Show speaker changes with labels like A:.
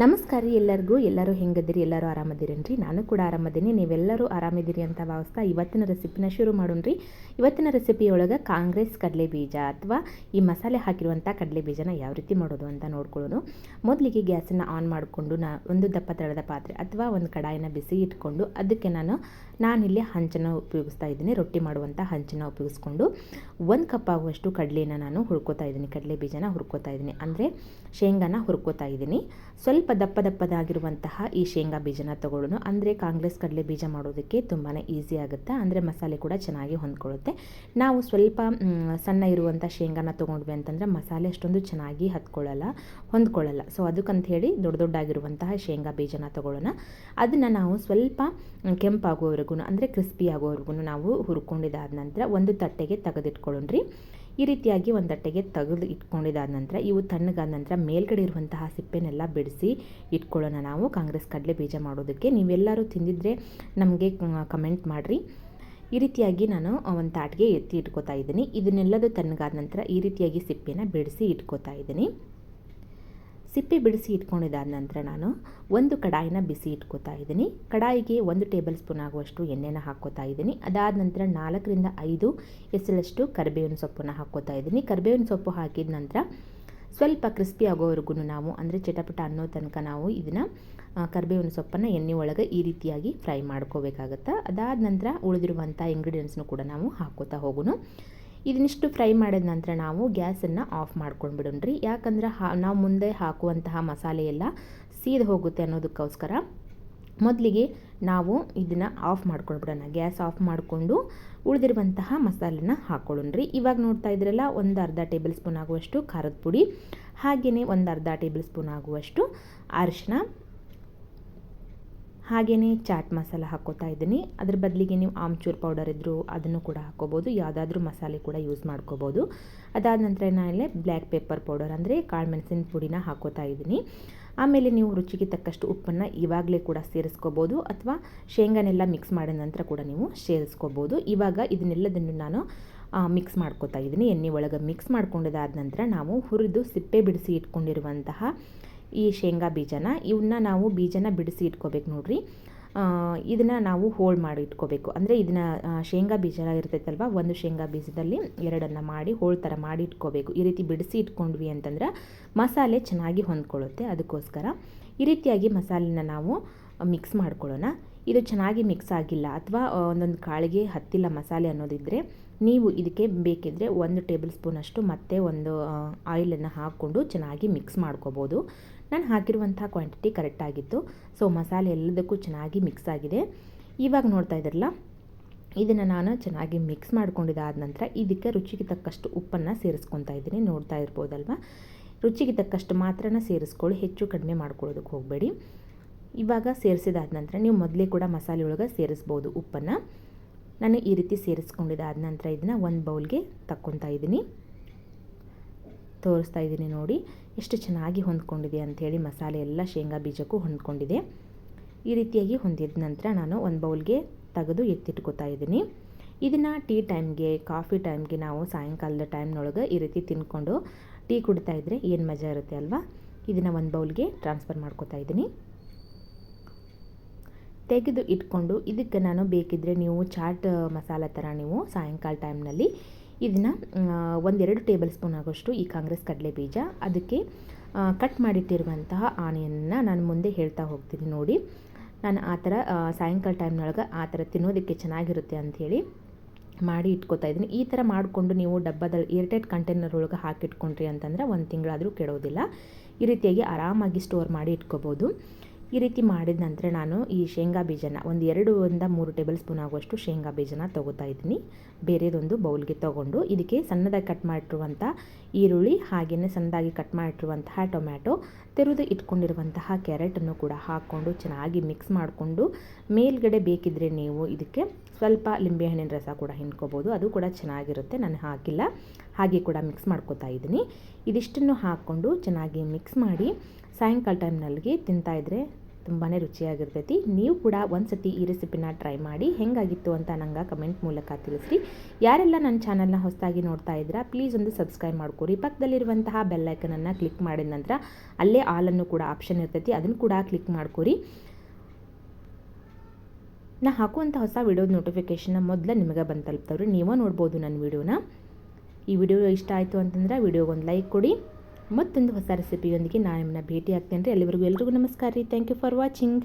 A: ನಮಸ್ಕಾರ ರೀ ಎಲ್ಲರಿಗೂ. ಎಲ್ಲರೂ ಹೆಂಗದಿರಿ? ಎಲ್ಲರೂ ಆರಾಮದಿರೇನ್ರಿ? ನಾನು ಕೂಡ ಆರಾಮದೀನಿ. ನೀವೆಲ್ಲರೂ ಆರಾಮಿದ್ದೀರಿ ಅಂತ ಭಾವಿಸ್ತಾ ಇವತ್ತಿನ ರೆಸಿಪಿನ ಶುರು ಮಾಡೋಣ್ರಿ. ಇವತ್ತಿನ ರೆಸಿಪಿಯೊಳಗೆ ಕಾಂಗ್ರೆಸ್ ಕಡಲೆ ಬೀಜ ಅಥವಾ ಈ ಮಸಾಲೆ ಹಾಕಿರುವಂಥ ಕಡಲೆ ಬೀಜನ ಯಾವ ರೀತಿ ಮಾಡೋದು ಅಂತ ನೋಡ್ಕೊಳ್ಳೋಣ ಮೊದಲಿಗೆ ಗ್ಯಾಸನ್ನು ಆನ್ ಮಾಡಿಕೊಂಡು ನಾ ಒಂದು ದಪ್ಪ ತಳದ ಪಾತ್ರೆ ಅಥವಾ ಒಂದು ಕಡಾಯಿನ ಬಿಸಿ ಇಟ್ಕೊಂಡು ಅದಕ್ಕೆ ನಾನು ನಾನಿಲ್ಲಿ ಹಂಚನ್ನು ಉಪಯೋಗಿಸ್ತಾ ಇದ್ದೀನಿ. ರೊಟ್ಟಿ ಮಾಡುವಂಥ ಹಂಚನ್ನು ಉಪಯೋಗಿಸ್ಕೊಂಡು ಒಂದು ಕಪ್ ಆಗುವಷ್ಟು ಕಡಲೆನ ನಾನು ಹುರ್ಕೋತಾ ಇದ್ದೀನಿ. ಕಡಲೆ ಬೀಜನ ಹುರ್ಕೋತಾ ಇದ್ದೀನಿ. ಅಂದರೆ ಶೇಂಗಾನ ಹುರ್ಕೋತಾ ಇದ್ದೀನಿ. ಸ್ವಲ್ಪ ದಪ್ಪ ದಪ್ಪದಾಗಿರುವಂತಹ ಈ ಶೇಂಗಾ ಬೀಜನ ತೊಗೊಳ್ಳೋಣ ಅಂದರೆ ಕಾಂಗ್ರೆಸ್ ಕಡಲೆ ಬೀಜ ಮಾಡೋದಕ್ಕೆ ತುಂಬಾ ಈಸಿ ಆಗುತ್ತೆ. ಅಂದರೆ ಮಸಾಲೆ ಕೂಡ ಚೆನ್ನಾಗಿ ಹೊಂದ್ಕೊಳ್ಳುತ್ತೆ. ನಾವು ಸ್ವಲ್ಪ ಸಣ್ಣ ಇರುವಂಥ ಶೇಂಗಾನ ತೊಗೊಂಡ್ವಿ ಅಂತಂದರೆ ಮಸಾಲೆ ಅಷ್ಟೊಂದು ಚೆನ್ನಾಗಿ ಹತ್ಕೊಳ್ಳಲ್ಲ, ಹೊಂದ್ಕೊಳ್ಳಲ್ಲ. ಸೊ ಅದಕ್ಕಂತ ಹೇಳಿ ದೊಡ್ಡ ದೊಡ್ಡಾಗಿರುವಂತಹ ಶೇಂಗಾ ಬೀಜನ ತೊಗೊಳ್ಳೋಣ. ಅದನ್ನು ನಾವು ಸ್ವಲ್ಪ ಕೆಂಪಾಗೋವರೆಗೂ ಅಂದರೆ ಕ್ರಿಸ್ಪಿ ಆಗೋವರೆಗೂ ನಾವು ಹುರ್ಕೊಂಡಿದ್ದಾದ ನಂತರ ಒಂದು ತಟ್ಟೆಗೆ ತೆಗೆದಿಟ್ಕೊಳ್ಳೋಣ್ರಿ. ಈ ರೀತಿಯಾಗಿ ಒಂದು ತಟ್ಟೆಗೆ ತೆಗೆದು ಇಟ್ಕೊಂಡಿದ್ದಾದ ನಂತರ, ಇವು ತಣ್ಣಗಾದ ನಂತರ ಮೇಲ್ಗಡೆ ಇರುವಂತಹ ಸಿಪ್ಪೆನೆಲ್ಲ ಬಿಡಿಸಿ ಇಟ್ಕೊಳ್ಳೋಣ ನಾವು. ಕಾಂಗ್ರೆಸ್ ಕಡಲೆ ಬೀಜ ಮಾಡೋದಕ್ಕೆ. ನೀವೆಲ್ಲರೂ ತಿಂದಿದ್ರೆ ನಮಗೆ ಕಮೆಂಟ್ ಮಾಡಿರಿ. ಈ ರೀತಿಯಾಗಿ ನಾನು ಒಂದು ತಾಟಿಗೆ ಎತ್ತಿ ಇಟ್ಕೋತಾ ಇದ್ದೀನಿ. ಇದನ್ನೆಲ್ಲದೂ ತಣ್ಣಗಾದ ನಂತರ ಈ ರೀತಿಯಾಗಿ ಸಿಪ್ಪೆನ ಬಿಡಿಸಿ ಇಟ್ಕೋತಾ ಇದ್ದೀನಿ. ಸಿಪ್ಪೆ ಬಿಡಿಸಿ ಇಟ್ಕೊಂಡಿದ್ದಾದ ನಂತರ ನಾನು ಒಂದು ಕಡಾಯಿನ ಬಿಸಿ ಇಟ್ಕೋತಾ ಇದ್ದೀನಿ. ಕಡಾಯಿಗೆ ಒಂದು ಟೇಬಲ್ ಸ್ಪೂನ್ ಆಗುವಷ್ಟು ಎಣ್ಣೆನ ಹಾಕೋತಾ ಇದ್ದೀನಿ. ಅದಾದ ನಂತರ ನಾಲ್ಕರಿಂದ ಐದು ಎಸಳಷ್ಟು ಕರಿಬೇವಿನ ಸೊಪ್ಪನ್ನು ಹಾಕೋತಾ ಇದ್ದೀನಿ. ಕರಿಬೇವಿನ ಸೊಪ್ಪು ಹಾಕಿದ ನಂತರ ಸ್ವಲ್ಪ ಕ್ರಿಸ್ಪಿ ಆಗೋವರೆಗೂ ನಾವು, ಅಂದರೆ ಚಟಪಟ ಅನ್ನೋ ತನಕ ನಾವು ಇದನ್ನು ಕರಿಬೇವಿನ ಸೊಪ್ಪನ್ನು ಎಣ್ಣೆ ಒಳಗೆ ಈ ರೀತಿಯಾಗಿ ಫ್ರೈ ಮಾಡ್ಕೋಬೇಕಾಗತ್ತೆ. ಅದಾದ ನಂತರ ಉಳಿದಿರುವಂಥ ಇಂಗ್ರೀಡಿಯೆಂಟ್ಸ್ನು ಕೂಡ ನಾವು ಹಾಕ್ಕೋತಾ ಹೋಗೋಣ. ಇದನ್ನಿಷ್ಟು ಫ್ರೈ ಮಾಡಿದ ನಂತರ ನಾವು ಗ್ಯಾಸನ್ನು ಆಫ್ ಮಾಡ್ಕೊಂಡು ಬಿಡೋಣ್ರಿ ಯಾಕಂದ್ರೆ ಹಾ, ನಾವು ಮುಂದೆ ಹಾಕುವಂತಹ ಮಸಾಲೆ ಎಲ್ಲ ಸೀದ್ ಹೋಗುತ್ತೆ ಅನ್ನೋದಕ್ಕೋಸ್ಕರ ಮೊದಲಿಗೆ ನಾವು ಇದನ್ನು ಆಫ್ ಮಾಡ್ಕೊಂಡ್ಬಿಡೋಣ. ಗ್ಯಾಸ್ ಆಫ್ ಮಾಡಿಕೊಂಡು ಉಳಿದಿರುವಂತಹ ಮಸಾಲೆನ ಹಾಕೊಳ್ಳೋಣ್ರಿ. ಇವಾಗ ನೋಡ್ತಾ ಇದ್ರಲ್ಲ, ಒಂದು ಅರ್ಧ ಟೇಬಲ್ ಸ್ಪೂನ್ ಆಗುವಷ್ಟು ಖಾರದ ಪುಡಿ ಹಾಗೆಯೇ ಒಂದು ಅರ್ಧ ಟೇಬಲ್ ಸ್ಪೂನ್ ಆಗುವಷ್ಟು ಅರಿಶಿನ ಹಾಗೆಯೇ ಚಾಟ್ ಮಸಾಲ ಹಾಕ್ಕೋತಾ ಇದ್ದೀನಿ. ಅದ್ರ ಬದಲಿಗೆ ನೀವು ಆಮ್ಚೂರ್ ಪೌಡರ್ ಇದ್ದರೂ ಅದನ್ನು ಕೂಡ ಹಾಕ್ಕೋಬೋದು ಯಾವುದಾದ್ರೂ ಮಸಾಲೆ ಕೂಡ ಯೂಸ್ ಮಾಡ್ಕೋಬೋದು. ಅದಾದ ನಂತರ ನಾನಲ್ಲೇ ಬ್ಲ್ಯಾಕ್ ಪೆಪ್ಪರ್ ಪೌಡರ್ ಅಂದರೆ ಕಾಳು ಮೆಣಸಿನ ಪುಡಿನ ಹಾಕ್ಕೋತಾ ಇದ್ದೀನಿ. ಆಮೇಲೆ ನೀವು ರುಚಿಗೆ ತಕ್ಕಷ್ಟು ಉಪ್ಪನ್ನು ಇವಾಗಲೇ ಕೂಡ ಸೇರಿಸ್ಕೋಬೋದು ಅಥವಾ ಶೇಂಗಾನೆಲ್ಲ ಮಿಕ್ಸ್ ಮಾಡಿದ ನಂತರ ಕೂಡ ನೀವು ಸೇರಿಸ್ಕೋಬೋದು. ಇವಾಗ ಇದನ್ನೆಲ್ಲದನ್ನು ನಾನು ಮಿಕ್ಸ್ ಮಾಡ್ಕೋತಾ ಇದ್ದೀನಿ. ಎಣ್ಣೆ ಒಳಗೆ ಮಿಕ್ಸ್ ಮಾಡ್ಕೊಂಡಿದ್ದಾದ ನಂತರ ನಾವು ಹುರಿದು ಸಿಪ್ಪೆ ಬಿಡಿಸಿ ಇಟ್ಕೊಂಡಿರುವಂತಹ ಈ ಶೇಂಗಾ ಬೀಜನ ಇವನ್ನ ನಾವು ಬೀಜನ ಬಿಡಿಸಿ ಇಟ್ಕೋಬೇಕು ನೋಡ್ರಿ. ಇದನ್ನು ನಾವು ಹೋಳ್ ಮಾಡಿ ಇಟ್ಕೋಬೇಕು. ಅಂದರೆ ಇದನ್ನು ಶೇಂಗಾ ಬೀಜ ಇರ್ತೈತಲ್ವ, ಒಂದು ಶೇಂಗಾ ಬೀಜದಲ್ಲಿ ಎರಡನ್ನು ಮಾಡಿ ಹೋಳ್ ಥರ ಮಾಡಿ ಇಟ್ಕೋಬೇಕು. ಈ ರೀತಿ ಬಿಡಿಸಿ ಇಟ್ಕೊಂಡ್ವಿ ಅಂತಂದ್ರೆ ಮಸಾಲೆ ಚೆನ್ನಾಗಿ ಹೊಂದ್ಕೊಳ್ಳುತ್ತೆ ಅದಕ್ಕೋಸ್ಕರ. ಈ ರೀತಿಯಾಗಿ ಮಸಾಲೆನ ನಾವು ಮಿಕ್ಸ್ ಮಾಡ್ಕೊಳ್ಳೋಣ. ಇದು ಚೆನ್ನಾಗಿ ಮಿಕ್ಸ್ ಆಗಿಲ್ಲ ಅಥವಾ ಒಂದೊಂದು ಕಾಳಿಗೆ ಹತ್ತಿಲ್ಲ ಮಸಾಲೆ ಅನ್ನೋದಿದ್ದರೆ ನೀವು ಇದಕ್ಕೆ ಬೇಕಿದ್ದರೆ ಒಂದು ಟೇಬಲ್ ಸ್ಪೂನಷ್ಟು ಮತ್ತೆ ಒಂದು ಆಯಿಲನ್ನು ಹಾಕ್ಕೊಂಡು ಚೆನ್ನಾಗಿ ಮಿಕ್ಸ್ ಮಾಡ್ಕೋಬೋದು. ನಾನು ಹಾಕಿರುವಂಥ ಕ್ವಾಂಟಿಟಿ ಕರೆಕ್ಟಾಗಿತ್ತು ಸೊ ಮಸಾಲೆ ಎಲ್ಲದಕ್ಕೂ ಚೆನ್ನಾಗಿ ಮಿಕ್ಸ್ ಆಗಿದೆ. ಇವಾಗ ನೋಡ್ತಾ ಇದ್ರಲ್ಲ, ಇದನ್ನು ನಾನು ಚೆನ್ನಾಗಿ ಮಿಕ್ಸ್ ಮಾಡ್ಕೊಂಡಿದ್ದಾದ ನಂತರ ಇದಕ್ಕೆ ರುಚಿಗೆ ತಕ್ಕಷ್ಟು ಉಪ್ಪನ್ನು ಸೇರಿಸ್ಕೊತಾ ಇದ್ದೀನಿ. ನೋಡ್ತಾ ಇರ್ಬೋದಲ್ವ? ರುಚಿಗೆ ತಕ್ಕಷ್ಟು ಮಾತ್ರನ ಸೇರಿಸ್ಕೊಳ್ಳಿ, ಹೆಚ್ಚು ಕಡಿಮೆ ಮಾಡ್ಕೊಳ್ಳೋದಕ್ಕೆ ಹೋಗಬೇಡಿ. ಇವಾಗ ಸೇರಿಸಿದಾದ ನಂತರ ನೀವು ಮೊದಲೇ ಕೂಡ ಮಸಾಲೆ ಒಳಗೆ ಸೇರಿಸ್ಬೋದು ಉಪ್ಪನ್ನು. ನಾನು ಈ ರೀತಿ ಸೇರಿಸ್ಕೊಂಡಿದ್ದಾದ ನಂತರ ಇದನ್ನು ಒಂದು ಬೌಲ್ಗೆ ತಕ್ಕೊತಾ ಇದ್ದೀನಿ. ತೋರಿಸ್ತಾ ಇದ್ದೀನಿ ನೋಡಿ, ಎಷ್ಟು ಚೆನ್ನಾಗಿ ಹೊಂದ್ಕೊಂಡಿದೆ ಅಂಥೇಳಿ ಮಸಾಲೆ ಎಲ್ಲ ಶೇಂಗಾ ಬೀಜಕ್ಕೂ ಹೊಂದ್ಕೊಂಡಿದೆ. ಈ ರೀತಿಯಾಗಿ ಹೊಂದಿದ ನಂತರ ನಾನು ಒಂದು ಬೌಲ್ಗೆ ತೆಗೆದು ಎತ್ತಿಟ್ಕೋತಾ ಇದ್ದೀನಿ. ಇದನ್ನು ಟೀ ಟೈಮ್ಗೆ, ಕಾಫಿ ಟೈಮ್ಗೆ ನಾವು ಸಾಯಂಕಾಲದ ಟೈಮ್ನೊಳಗೆ ಈ ರೀತಿ ತಿನ್ಕೊಂಡು ಟೀ ಕುಡಿತಾ ಇದ್ದರೆ ಏನು ಮಜಾ ಇರುತ್ತೆ ಅಲ್ವಾ? ಇದನ್ನು ಒಂದು ಬೌಲ್ಗೆ ಟ್ರಾನ್ಸ್ಫರ್ ಮಾಡ್ಕೋತಾ ಇದ್ದೀನಿ. ತೆಗೆದು ಇಟ್ಕೊಂಡು ಇದಕ್ಕೆ ನಾನು ಬೇಕಿದ್ದರೆ ನೀವು ಚಾಟ್ ಮಸಾಲ ಥರ ನೀವು ಸಾಯಂಕಾಲ ಟೈಮ್ನಲ್ಲಿ ಇದನ್ನು ಒಂದೆರಡು ಟೇಬಲ್ ಸ್ಪೂನ್ ಆಗೋಷ್ಟು ಈ ಕಾಂಗ್ರೆಸ್ ಕಡಲೆ ಬೀಜ ಅದಕ್ಕೆ ಕಟ್ ಮಾಡಿಟ್ಟಿರುವಂತಹ ಆನೆಯನ್ನು ನಾನು ಮುಂದೆ ಹೇಳ್ತಾ ಹೋಗ್ತೀನಿ ನೋಡಿ. ನಾನು ಆ ಥರ ಸಾಯಂಕಾಲ ಟೈಮ್ನೊಳಗೆ ಆ ಥರ ತಿನ್ನೋದಕ್ಕೆ ಚೆನ್ನಾಗಿರುತ್ತೆ ಅಂಥೇಳಿ ಮಾಡಿ ಇಟ್ಕೋತಾ ಇದ್ದೀನಿ. ಈ ಥರ ಮಾಡಿಕೊಂಡು ನೀವು ಡಬ್ಬದಲ್ಲಿ ಏರ್ಟೈಟ್ ಕಂಟೈನರ್ ಒಳಗೆ ಹಾಕಿಟ್ಕೊಂಡ್ರಿ ಅಂತಂದರೆ ಒಂದು ತಿಂಗಳಾದರೂ ಕೆಡೋದಿಲ್ಲ. ಈ ರೀತಿಯಾಗಿ ಆರಾಮಾಗಿ ಸ್ಟೋರ್ ಮಾಡಿ ಇಟ್ಕೋಬೋದು. ಈ ರೀತಿ ಮಾಡಿದ ನಂತರ ನಾನು ಈ ಶೇಂಗಾ ಬೀಜನ ಒಂದು ಎರಡು ಒಂದ ಮೂರು ಟೇಬಲ್ ಸ್ಪೂನ್ ಆಗುವಷ್ಟು ಶೇಂಗಾ ಬೀಜನ ತೊಗೋತಾ ಇದ್ದೀನಿ. ಬೇರೆದೊಂದು ಬೌಲ್ಗೆ ತೊಗೊಂಡು ಇದಕ್ಕೆ ಸಣ್ಣದಾಗಿ ಕಟ್ ಮಾಡಿರುವಂಥ ಈರುಳ್ಳಿ ಹಾಗೆಯೇ ಸಣ್ಣದಾಗಿ ಕಟ್ ಮಾಡಿರುವಂತಹ ಟೊಮ್ಯಾಟೊ, ತೆರೆದು ಇಟ್ಕೊಂಡಿರುವಂತಹ ಕ್ಯಾರೆಟನ್ನು ಕೂಡ ಹಾಕ್ಕೊಂಡು ಚೆನ್ನಾಗಿ ಮಿಕ್ಸ್ ಮಾಡಿಕೊಂಡು ಮೇಲ್ಗಡೆ ಬೇಕಿದ್ದರೆ ನೀವು ಇದಕ್ಕೆ ಸ್ವಲ್ಪ ಲಿಂಬೆಹಣ್ಣಿನ ರಸ ಕೂಡ ಹಿಂಡ್ಕೋಬೋದು. ಅದು ಕೂಡ ಚೆನ್ನಾಗಿರುತ್ತೆ, ನಾನು ಹಾಕಿಲ್ಲ. ಹಾಗೆ ಕೂಡ ಮಿಕ್ಸ್ ಮಾಡ್ಕೋತಾ ಇದ್ದೀನಿ. ಇದಿಷ್ಟನ್ನು ಹಾಕ್ಕೊಂಡು ಚೆನ್ನಾಗಿ ಮಿಕ್ಸ್ ಮಾಡಿ ಸಾಯಂಕಾಲ ಟೈಮ್ನಲ್ಲಿ ತಿಂತಾಯಿದ್ರೆ ತುಂಬಾ ರುಚಿಯಾಗಿರ್ತೈತಿ. ನೀವು ಕೂಡ ಒಂದು ಸತಿ ಈ ರೆಸಿಪಿನ ಟ್ರೈ ಮಾಡಿ ಹೆಂಗಾಗಿತ್ತು ಅಂತ ನಂಗೆ ಕಮೆಂಟ್ ಮೂಲಕ ತಿಳಿಸ್ರಿ. ಯಾರೆಲ್ಲ ನನ್ನ ಚಾನಲ್ನ ಹೊಸದಾಗಿ ನೋಡ್ತಾ ಇದ್ದೀರಾ ಪ್ಲೀಸ್ ಒಂದು ಸಬ್ಸ್ಕ್ರೈಬ್ ಮಾಡ್ಕೊರಿ ಪಕ್ಕದಲ್ಲಿರುವಂತಹ ಬೆಲ್ಲೈಕನನ್ನು ಕ್ಲಿಕ್ ಮಾಡಿದ ನಂತರ ಅಲ್ಲೇ ಆಲನ್ನು ಕೂಡ ಆಪ್ಷನ್ ಇರ್ತೈತಿ, ಅದನ್ನು ಕೂಡ ಕ್ಲಿಕ್ ಮಾಡ್ಕೊರಿ ನಾ ಹಾಕುವಂಥ ಹೊಸ ವಿಡಿಯೋದ ನೋಟಿಫಿಕೇಷನ್ನ ಮೊದಲು ನಿಮಗೆ ಬಂದು ತಲುಪ್ತವ್ರಿ. ನೀವೇ ನೋಡ್ಬೋದು ನನ್ನ ವಿಡಿಯೋನ ಈ ವಿಡಿಯೋ ಇಷ್ಟ ಆಯಿತು ಅಂತಂದ್ರೆ ವಿಡಿಯೋಗೊಂದು ಲೈಕ್ ಕೊಡಿ. ಮತ್ತೊಂದು ಹೊಸ ರೆಸಿಪಿಯೊಂದಿಗೆ ನಾನು ನಿಮ್ಮನ್ನ ಭೇಟಿ ಆಗ್ತೇನೆ ರೀ. ಅಲ್ಲಿವರೆಗೂ ಎಲ್ರಿಗೂ ನಮಸ್ಕಾರ ರೀ. Thank you for watching